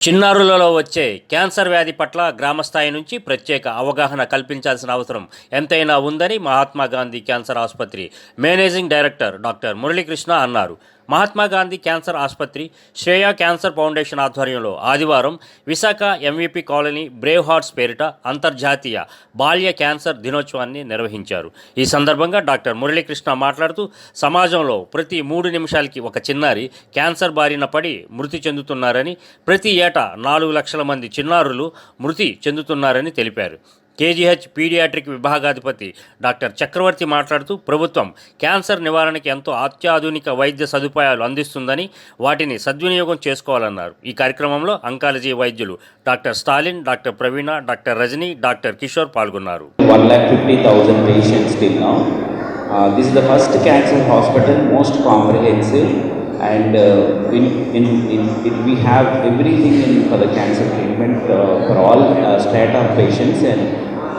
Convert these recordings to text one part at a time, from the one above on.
చిన్నారులలో వచ్చే క్యాన్సర్ వ్యాధి పట్ల గ్రామస్థాయి నుంచి ప్రత్యేక అవగాహన కల్పించాల్సిన అవసరం ఎంతైనా ఉందని మహాత్మా గాంధీ క్యాన్సర్ ఆసుపత్రి మేనేజింగ్ డైరెక్టర్ డాక్టర్ మురళీకృష్ణ అన్నారు. మహాత్మా గాంధీ క్యాన్సర్ ఆసుపత్రి శ్రేయ క్యాన్సర్ ఫౌండేషన్ ఆధ్వర్యంలో ఆదివారం Visakha MVP colony brave hearts పేరిట అంతర్జాతీయ బాల్య క్యాన్సర్ దినోత్సవాన్ని నిర్వహించారు. ఈ సందర్భంగా డాక్టర్ మురళీకృష్ణ మాట్లాడుతూ సమాజంలో ప్రతి మూడు నిమిషాలకి ఒక చిన్నారి క్యాన్సర్ బారిన పడి మృతి చెందుతున్నారని ప్రతి ఏటా నాలుగు లక్షల మంది చిన్నారులు మృతి చెందుతున్నారని తెలిపారు. కేజీహెచ్ పీడియాట్రిక్ విభాగాధిపతి డాక్టర్ చక్రవర్తి మాట్లాడుతూ ప్రభుత్వం క్యాన్సర్ నివారణకి ఎంతో అత్యాధునిక వైద్య సదుపాయాలు అందిస్తుందని వాటిని సద్వినియోగం చేసుకోవాలన్నారు. ఈ కార్యక్రమంలో అంకాలజీ వైద్యులు doctor Stalin doctor Praveena doctor Rajani doctor Kishore పాల్గొన్నారు. This the first cancer hospital most comprehensive and we have everything in for the cancer treatment for all state of patients and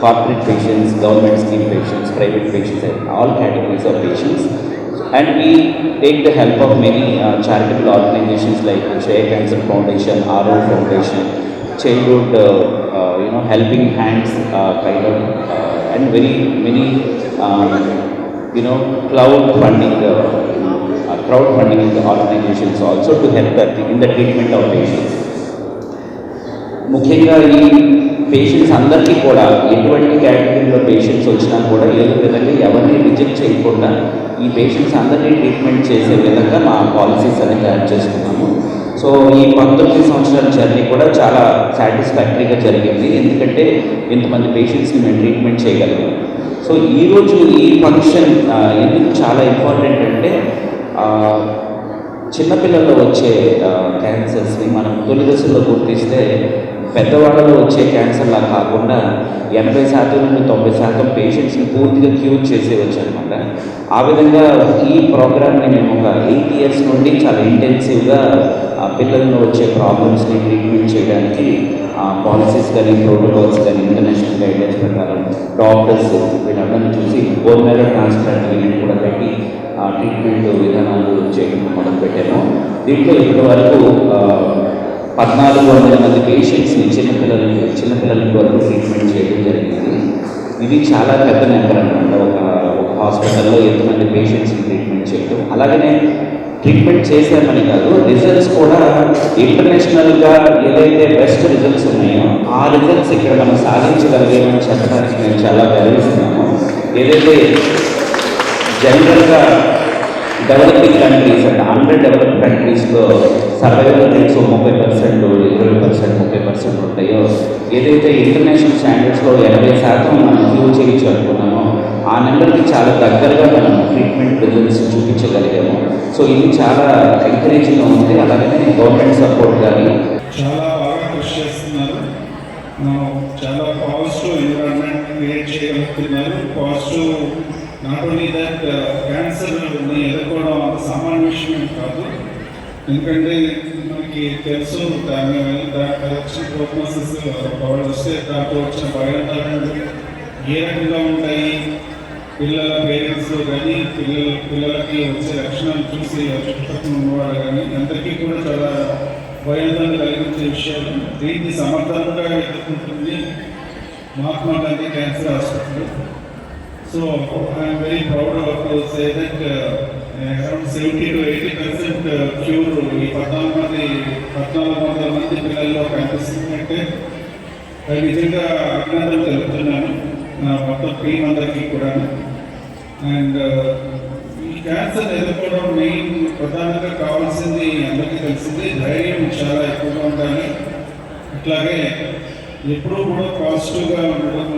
corporate patients, government scheme patients, private patients, and all categories of patients. And we take the help of many uh, charitable organizations like the Share Cancer Foundation, RO Foundation, childhood, uh, uh, you know, helping hands uh, kind of, uh, and very many, um, you know, cloud funding, uh, uh, crowd funding organizations also to help that in the treatment of patients. ముఖ్యంగా ఈ patients అందరికీ కూడా ఎటువంటి కేటగిరీలో patients వచ్చినా కూడా ఏదో విధంగా ఎవరిని రిజెక్ట్ చేయకుండా ఈ పేషెంట్స్ అందరినీ ట్రీట్మెంట్ చేసే విధంగా మా పాలసీస్ అనేది తయారు చేసుకున్నాము. సో ఈ పంతొమ్మిది సంవత్సరాల జర్నీ కూడా చాలా సాటిస్ఫాక్టరీగా జరిగింది. ఎందుకంటే ఇంతమంది పేషెంట్స్ని మేము ట్రీట్మెంట్ చేయగలిగాం. సో ఈరోజు ఈ ఫంక్షన్ ఎందుకు చాలా ఇంపార్టెంట్ అంటే చిన్నపిల్లల్లో వచ్చే క్యాన్సర్స్ని మనం తొలి దశలో గుర్తిస్తే పెద్దవాళ్ళలో వచ్చే క్యాన్సర్లా కాకుండా ఎనభై శాతం నుండి తొంభై శాతం పేషెంట్స్ని పూర్తిగా క్యూర్ చేసేవచ్చు అనమాట ఆ విధంగా ఈ ప్రోగ్రామ్ని మేము ఒక ఎయిట్ ఇయర్స్ నుండి చాలా ఇంటెన్సివ్గా పిల్లలను పిల్లల్లో వచ్చే ప్రాబ్లమ్స్ని ట్రీట్మెంట్ చేయడానికి పాలసీస్ కానీ ప్రోటోకాల్స్ కానీ ఇంటర్నేషనల్ గైడ్లైన్స్ ప్రకారం డాక్టర్స్ వీళ్ళందరినీ చూసి బోన్ మేర ట్రాన్స్ప్లాంట్ యూనిట్ కూడా పెట్టి ట్రీట్మెంట్ విధానాలు చేయడం మొదలుపెట్టాము. దీంట్లో ఇప్పటి వరకు పద్నాలుగు వందల మంది పేషెంట్స్ని చిన్నపిల్లలకి చిన్నపిల్లలకి వరకు ట్రీట్మెంట్ చేయడం జరిగింది. ఇది చాలా పెద్ద నెంబర్ అనమాట ఒక ఒక హాస్పిటల్లో ఎంతమంది పేషెంట్స్ని ట్రీట్మెంట్ చేయడం. అలాగనే ట్రీట్మెంట్ చేశామని కాదు రిజల్ట్స్ కూడా ఇంటర్నేషనల్గా ఏదైతే బెస్ట్ రిజల్ట్స్ ఉన్నాయో ఆ రిజల్ట్స్ ఇక్కడ మనం సాధించగలిగామని చెప్పడానికి మేము చాలా గర్విస్తున్నాము ఏదైతే జనరల్గా డెవలపింగ్ కంట్రీస్ అంటే అండర్ డెవలప్ కంట్రీస్లో సర్వైవల్ రేట్స్ ముప్పై పర్సెంట్ ఇరవై పర్సెంట్ ముప్పై పర్సెంట్ ఉంటాయో? ఏదైతే ఇంటర్నేషనల్ స్టాండర్డ్స్లో ఎనభై శాతం మనం క్యూర్ చేయొచ్చు అనుకున్నామో ఆ నెంబర్కి చాలా దగ్గరగా మనం ట్రీట్మెంట్ రిజల్ట్స్ చూపించగలిగాము. సో ఇది చాలా ఎంకరేజింగ్గా ఉంది. అలాగే గవర్నమెంట్ సపోర్ట్ కానీ. చాలా బాగా కృషి చేస్తున్నారు. చాలా పాజిటివ్ ఎన్విరాన్మెంట్ క్రియేట్ చేయగలుగుతున్నారు. Positive not only that cancer ఎదుర్కోవడం అంత సామాన్య విషయం కాదు. ఎందుకంటే మనకి తెలుసు దాని దాని వచ్చిన ప్రోగ్నోసిస్ వాళ్ళు వస్తే దాంట్లో వచ్చిన భయాందోళనలు ఏ రకంగా ఉంటాయి? పిల్లల పేరెంట్స్ కానీ పిల్లల పిల్లలకి వచ్చే లక్షణాలు చూసి చుట్టుపక్కల ఉన్నవాళ్ళు కానీ అందరికీ కూడా చాలా భయాందోళన కలిగించే విషయాలు దీన్ని సమర్థంగా ఎదుర్కొంటుంది Mahatma Gandhi cancer hospital. So I'm very proud of to say that around seventy to eighty percent cure ఈ పద్నాలుగు పద్నాలుగు వందల మంది పిల్లల్లో కనిపిస్తుందంటే నిజంగా అభినందనలు తెలుపుతున్నాను. నా మొత్తం టీం అందరికీ కూడా అండ్ uh, ఈ క్యాన్సర్ ఎదుర్కోవడం మెయిన్ ప్రధానంగా కావాల్సింది అందరికీ తెలిసింది. ధైర్యం చాలా ఎక్కువగా ఉండాలి. అట్లాగే ఎప్పుడూ కూడా పాజిటివ్గా ఉండడం